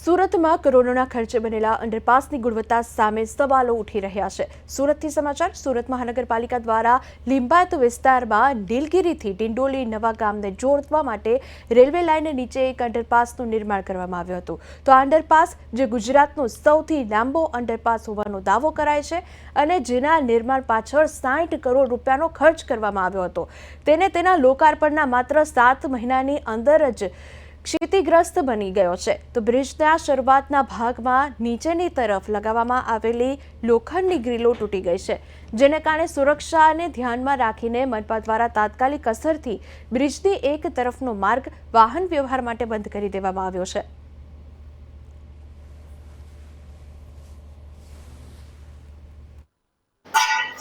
સુરતમાં કરોડોના ખર્ચે બનેલા અંડરપાસની ગુણવત્તા સામે સવાલો ઉઠી રહ્યા છે. સુરતથી સમાચાર, સુરત મહાનગરપાલિકા દ્વારા લિંબાયત વિસ્તારમાં નીલગિરીથી ડિંડોલી નવા ગામને જોડવા માટે રેલવે લાઇન નીચે એક અંડરપાસનું નિર્માણ કરવામાં આવ્યું હતું. તો આ અંડરપાસ, જે ગુજરાતનો સૌથી લાંબો અંડરપાસ હોવાનો દાવો કરાય છે અને જેના નિર્માણ પાછળ સાઠ કરોડ રૂપિયાનો ખર્ચ કરવામાં આવ્યો હતો. તેને તેના લોકાર્પણના માત્ર સાત મહિનાની અંદર જ ક્ષતિગ્રસ્ત બની ગયો છે. તો બ્રિજના શરૂઆતના ભાગમાં નીચેની તરફ લગાવવામાં આવેલી લોખંડની ગ્રીલો તૂટી ગઈ છે, જેને કારણે સુરક્ષાને ધ્યાનમાં રાખીને મનપા દ્વારા તાત્કાલિક અસરથી બ્રિજની એક તરફનો માર્ગ વાહન વ્યવહાર માટે બંધ કરી દેવામાં આવ્યો છે.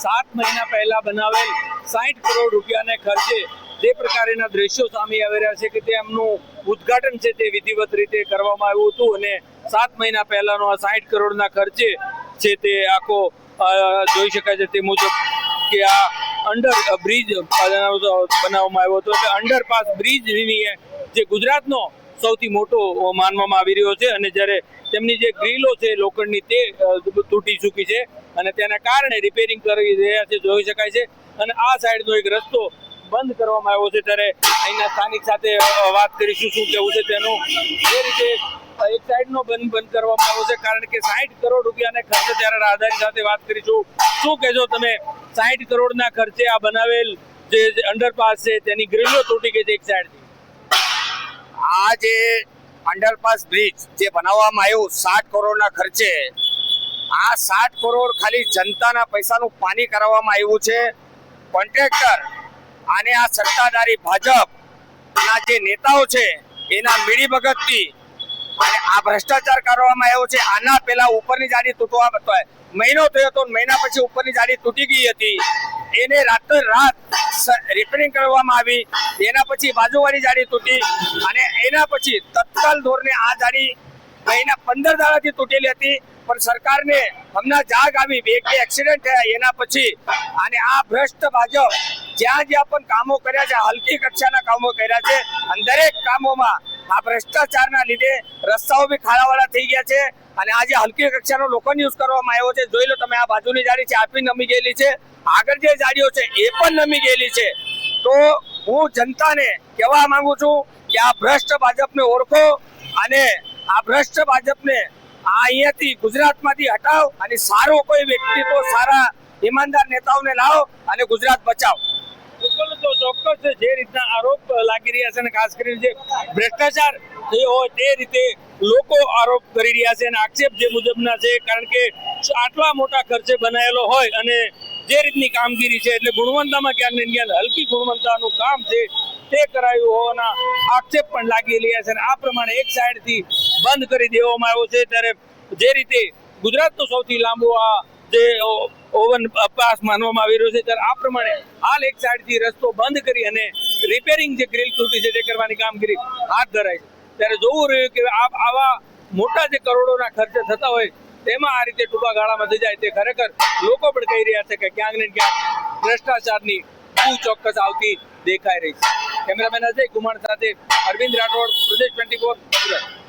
સાત મહિના પહેલા બનાવેલ સાઠ કરોડ રૂપિયાને ખર્ચે જે પ્રકારના દ્રશ્યો સામે આવી રહ્યા છે કે તે એમનું ઉદ્ઘાટન છે તે વિધિવત રીતે કરવામાં આવ્યું હતું અને સાત મહિના પહેલાનો આ સાઠ કરોડના ખર્ચે છે તે આખો જોઈ શકાય છે તે મુજબ કે આ અંડર બ્રિજ બનાવવામાં આવ્યો હતો. એટલે અંડરપાસ બ્રિજની જે ગુજરાતનો સૌથી મોટો માનવામાં આવી રહ્યો છે અને જ્યારે તેમની જે ગ્રીલો છે લોખંડની તે તૂટી ચૂકી છે અને તેના કારણે રિપેરિંગ કરી રહ્યા છે, જોઈ શકાય છે. અને આ સાઈડનો એક રસ્તો બંધ કરવામાં આવ્યો છે ત્યારે અહીંના સ્થાનિક સાથે વાત કરીશું શું કેવું છે તેનું. જે રીતે એક સાઈડનો બંધ બંધ કરવામાં આવ્યો છે કારણ કે સાઠ કરોડ રૂપિયાને ખર્ચે ત્યારે રાહદારી સાથે વાત કરીશું. શું કહેજો તમે? સાઠ કરોડના ખર્ચે આ બનાવેલ જે અંડરપાસ છે તેની ગ્રીલો તૂટી ગઈ છે એક સાઈડથી. આ જે અંડરપાસ બ્રિજ જે બનાવવામાં આવ્યું સાત કરોડના ખર્ચે, આ સાત કરોડ ખાલી જનતાના પૈસાનું પાણી કરાવવામાં આવ્યું છે. કોન્ટ્રાક્ટર અને આ સત્તાધારી ભાજપ ના જે નેતાઓ છે, એના મિલીભગતથી અને આ ભ્રષ્ટાચાર કરવામાં આવ્યો છે. આના પહેલા ઉપરની જાડી તૂટવા મહિનો થયો હતો, મહિના પછી ઉપરની જાડી તૂટી ગઈ હતી. એને રાતો રાત રિપેરિંગ કરવામાં આવી. એના પછી બાજુવાળી જાડી તૂટી અને એના પછી તત્કાલ ધોરણે આ જાડી મહિના પંદર દાડાથી તૂટેલી હતી. પણ સરકારને હમણાં જાગ આવી બે એક્સિડન્ટ થયા એના પછી. અને આ ભ્રષ્ટ ભાજપ જ્યાં જ્યાં પણ કામો કર્યા છે, હલકી કક્ષાના કામો કર્યા છે અને દરેક કામોમાં આ ભ્રષ્ટાચારના લીધે રસ્તાઓ બી ખાડાવાળા થઈ ગયા છે. અને આજે હલકી કક્ષાનો લોકોને યુઝ કરવામાં આવ્યો છે. જોઈ લો તમે, આ બાજુની જાળી છે આ બી નમી ગયેલી છે. આગળ જે જાળીઓ છે, એ પણ નમી ગયેલી છે. તો હું જનતાને કહેવા માંગુ છું કે આ ભ્રષ્ટ ભાજપને ઓળખો અને આ ભ્રષ્ટ ભાજપને આ અહીંયાથી ગુજરાતમાંથી હટાવ અને સારો કોઈ વ્યક્તિત્વ સારા ઈમાનદાર નેતાઓને લાવો અને ગુજરાત બચાવો. તો ચોક્કસ જે રીતના આરોપ લાગી રહ્યા છે અને ખાસ કરીને જે ભ્રષ્ટાચાર થયો હોય તે રીતે લોકો આરોપ કરી રહ્યા છે અને આક્ષેપ જે મુજબના છે, કારણ કે આટલા મોટા ખર્ચે બનાવેલો હોય અને જે રીતની કામગીરી છે, એટલે ગુણવત્તામાં ક્યાંક ને હલકી ગુણવત્તાનું કામ છે તે કરાયું હોવાના આક્ષેપ પણ લાગી રહ્યા છે અને આ પ્રમાણે એક સાઈડથી બંધ કરી દેવામાં આવ્યો છે. ત્યારે જે રીતે ગુજરાતનો સૌથી લાંબો આ જે ઓવન પાસ માનવામાં આવી રહ્યો છે. ત્યારે આ પ્રમાણે હાલ એક સાઈડથી રસ્તો બંધ કરી અને રિપેરિંગ જે ગ્રીલ તૂટી છે તે કરવાની કામગીરી હાથ ધરાય છે. ત્યારે જોવું રહ્યું કે આવા મોટા જે કરોડોના ખર્ચે થતા હોય, તેમાં આ રીતે ટૂંકા ગાળામાં થઈ જાય તે ખરેખર લોકો પણ કહી રહ્યા છે કે ક્યાંક ને ક્યાંક ભ્રષ્ટાચારની બહુ ચોક્કસ આવતી દેખાઈ રહી છે. કેમેરામેન અજય કુમાર સાથે અરવિંદ રાઠોડ, પ્રદેશ ટ્વેન્ટી ફોર